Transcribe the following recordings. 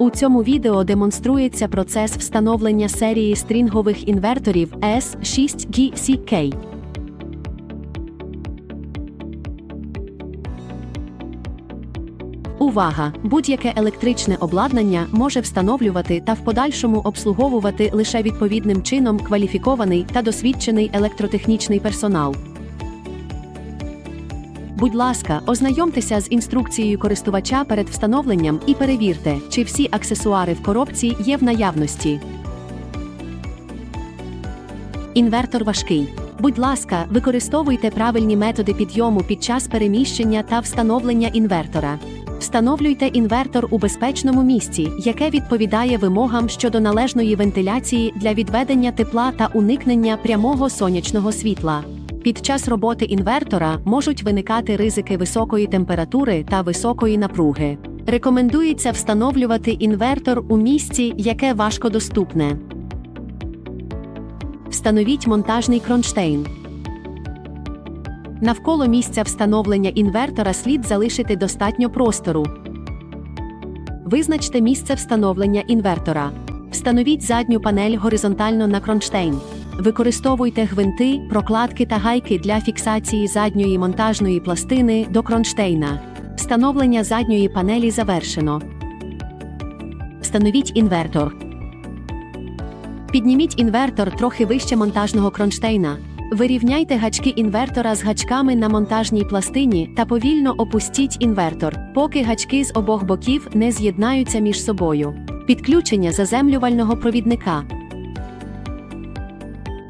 У цьому відео демонструється процес встановлення серії стрінгових інверторів S6GCK. Увага! Будь-яке електричне обладнання може встановлювати та в подальшому обслуговувати лише відповідним чином кваліфікований та досвідчений електротехнічний персонал. Будь ласка, ознайомтеся з інструкцією користувача перед встановленням і перевірте, чи всі аксесуари в коробці є в наявності. Інвертор важкий. Будь ласка, використовуйте правильні методи підйому під час переміщення та встановлення інвертора. Встановлюйте інвертор у безпечному місці, яке відповідає вимогам щодо належної вентиляції для відведення тепла та уникнення прямого сонячного світла. Під час роботи інвертора можуть виникати ризики високої температури та високої напруги. Рекомендується встановлювати інвертор у місці, яке важкодоступне. Встановіть монтажний кронштейн. Навколо місця встановлення інвертора слід залишити достатньо простору. Визначте місце встановлення інвертора. Встановіть задню панель горизонтально на кронштейн. Використовуйте гвинти, прокладки та гайки для фіксації задньої монтажної пластини до кронштейна. Встановлення задньої панелі завершено. Встановіть інвертор. Підніміть інвертор трохи вище монтажного кронштейна. Вирівняйте гачки інвертора з гачками на монтажній пластині та повільно опустіть інвертор, поки гачки з обох боків не з'єднаються між собою. Підключення заземлювального провідника.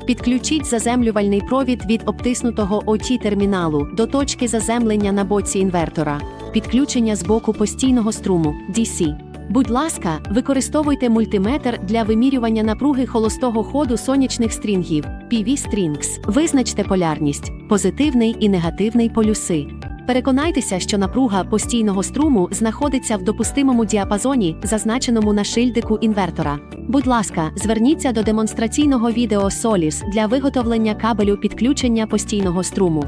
Підключіть заземлювальний провід від обтиснутого OT терміналу до точки заземлення на боці інвертора. Підключення з боку постійного струму DC. Будь ласка, використовуйте мультиметр для вимірювання напруги холостого ходу сонячних стрінгів PV Strings. Визначте полярність, позитивний і негативний полюси. Переконайтеся, що напруга постійного струму знаходиться в допустимому діапазоні, зазначеному на шильдику інвертора. Будь ласка, зверніться до демонстраційного відео SOLIS для виготовлення кабелю підключення постійного струму.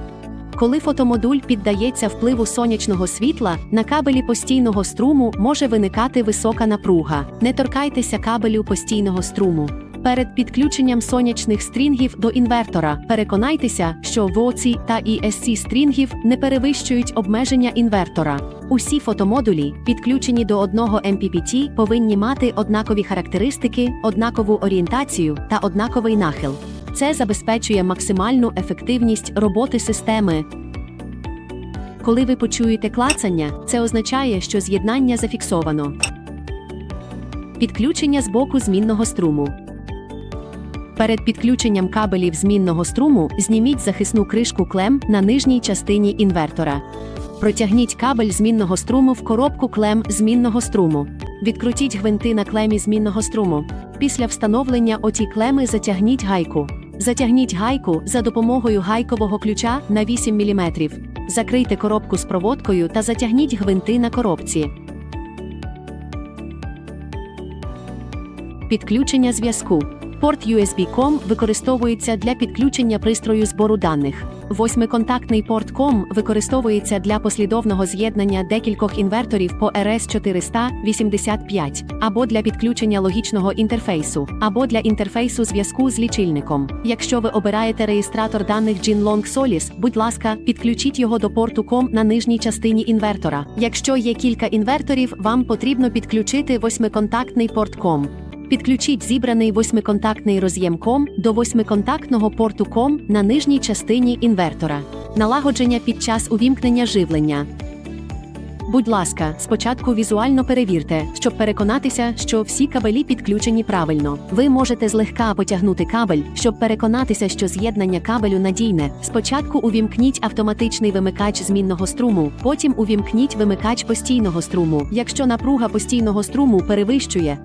Коли фотомодуль піддається впливу сонячного світла, на кабелі постійного струму може виникати висока напруга. Не торкайтеся кабелю постійного струму. Перед підключенням сонячних стрінгів до інвертора переконайтеся, що ВОЦі та ESC стрінгів не перевищують обмеження інвертора. Усі фотомодулі, підключені до одного MPPT, повинні мати однакові характеристики, однакову орієнтацію та однаковий нахил. Це забезпечує максимальну ефективність роботи системи. Коли ви почуєте клацання, це означає, що з'єднання зафіксовано. Підключення з боку змінного струму. Перед підключенням кабелів змінного струму зніміть захисну кришку клем на нижній частині інвертора. Протягніть кабель змінного струму в коробку клем змінного струму. Відкрутіть гвинти на клемі змінного струму. Після встановлення оті клеми затягніть гайку. Затягніть гайку за допомогою гайкового ключа на 8 мм. Закрийте коробку з проводкою та затягніть гвинти на коробці. Підключення зв'язку. Порт USB-COM використовується для підключення пристрою збору даних. Восьмиконтактний порт COM використовується для послідовного з'єднання декількох інверторів по RS485 або для підключення логічного інтерфейсу, або для інтерфейсу зв'язку з лічильником. Якщо ви обираєте реєстратор даних Jinlong Solis, будь ласка, підключіть його до порту COM на нижній частині інвертора. Якщо є кілька інверторів, вам потрібно підключити восьмиконтактний порт COM. Підключіть зібраний восьмиконтактний роз'єм COM до восьмиконтактного порту COM на нижній частині інвертора. Налагодження під час увімкнення живлення. Будь ласка, спочатку візуально перевірте, щоб переконатися, що всі кабелі підключені правильно. Ви можете злегка потягнути кабель, щоб переконатися, що з'єднання кабелю надійне. Спочатку увімкніть автоматичний вимикач змінного струму, потім увімкніть вимикач постійного струму. Якщо напруга постійного струму перевищує